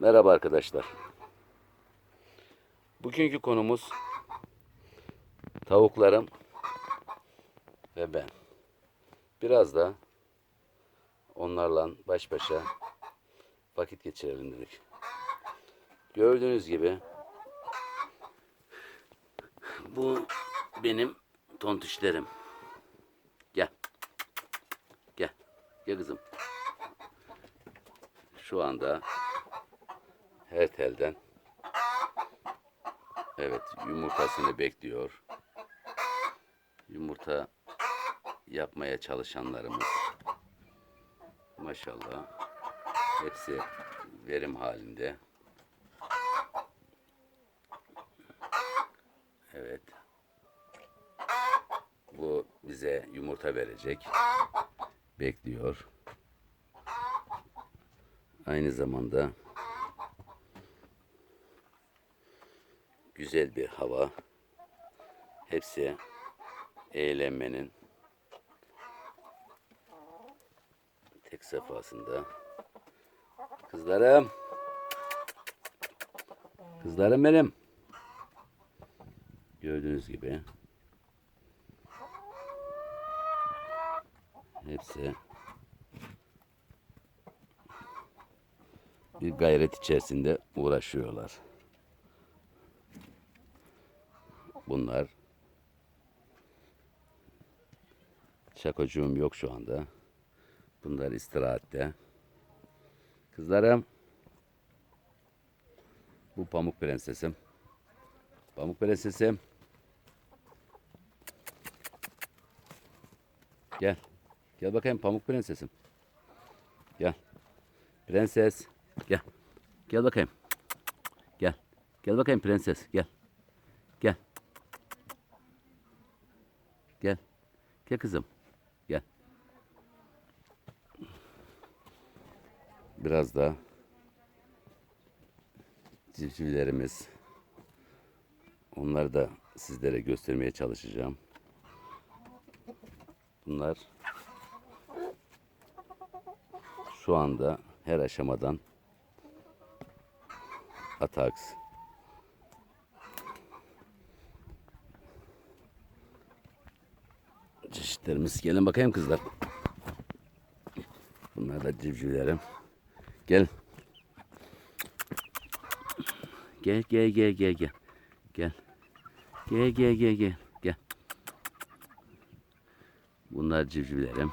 Merhaba arkadaşlar. Bugünkü konumuz tavuklarım ve ben. Biraz da onlarla baş başa vakit geçirelim dedik. Gördüğünüz gibi bu benim tontişlerim. Gel. Gel. Gel kızım. Şu anda her telden evet yumurtasını bekliyor. Yumurta yapmaya çalışanlarımız maşallah hepsi verim halinde. Evet. Bu bize yumurta verecek. Bekliyor. Aynı zamanda güzel bir hava. Hepsi eğlenmenin tek safhasında. Kızlarım. Kızlarım benim. Gördüğünüz gibi. Hepsi bir gayret içerisinde uğraşıyorlar. Bunlar şakocuğum yok şu anda. Bunlar istirahatte. Kızlarım. Bu pamuk prensesim. Pamuk prensesim. Gel. Gel bakayım pamuk prensesim. Gel. Prenses. Gel. Gel bakayım. Gel. Gel bakayım prenses. Gel. Gel. Gel kızım. Gel. Biraz da civcivlerimiz onları da sizlere göstermeye çalışacağım. Bunlar şu anda her aşamadan ataks çeşitlerimiz. Gelin bakayım kızlar. Bunlar da civcivlerim. Gel. Gel gel gel gel gel. Gel. Gel gel gel gel. Gel. Bunlar civcivlerim.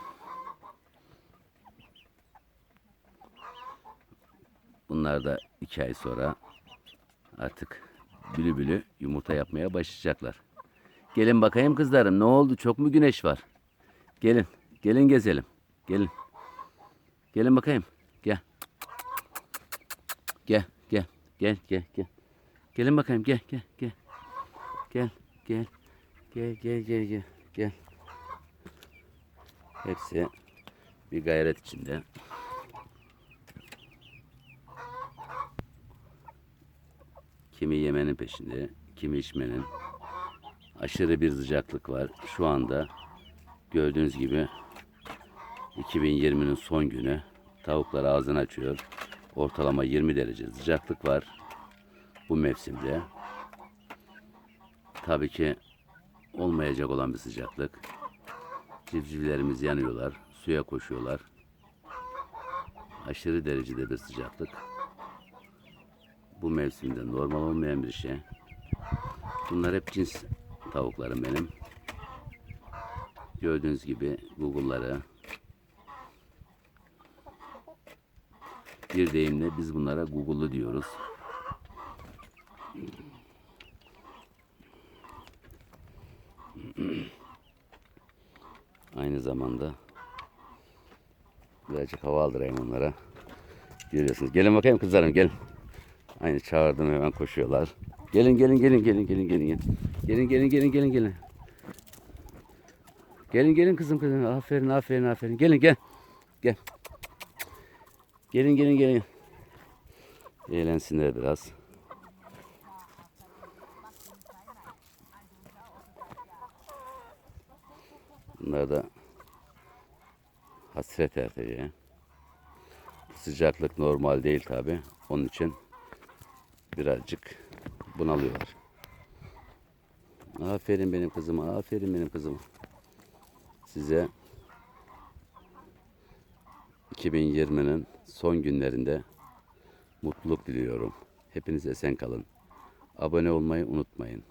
Bunlar da iki ay sonra artık bülü bülü yumurta yapmaya başlayacaklar. Gelin bakayım kızlarım ne oldu çok mu güneş var? Gelin gelin gezelim. Gelin. Gelin bakayım. Gel. Gel gel gel gel gel. Gelin bakayım gel gel gel. Gel gel. Gel gel gel gel. Gel. Hepsi bir gayret içinde. Kimi yemenin peşinde, kimi içmenin. Aşırı bir sıcaklık var. Şu anda gördüğünüz gibi 2020'nin son günü. Tavuklar ağzını açıyor. Ortalama 20 derece sıcaklık var bu mevsimde. Tabii ki olmayacak olan bir sıcaklık. Civcivlerimiz yanıyorlar, suya koşuyorlar. Aşırı derecede bir sıcaklık. Bu mevsimde normal olmayan bir şey. Bunlar hep cins tavuklarım benim. Gördüğünüz gibi Google'ları bir deyimle biz bunlara Google'lu diyoruz. Aynı zamanda birazcık hava aldırayım onlara. Görüyorsunuz. Gelin bakayım kızlarım gelin. Aynı çağırdım hemen koşuyorlar. Gelin gelin gelin gelin gelin gelin gelin. Gelin gelin gelin gelin gelin. Gelin gelin kızım kızım. Aferin aferin aferin. Gelin gel. Gel. Gelin gelin gelin. Eğlensinler biraz. Bunlar da hasret erteliğe. sıcaklık normal değil tabi. Onun için birazcık bunalıyorlar. Aferin benim kızıma, aferin benim kızıma. Size 2020'nin son günlerinde mutluluk diliyorum. Hepiniz esen kalın. Abone olmayı unutmayın.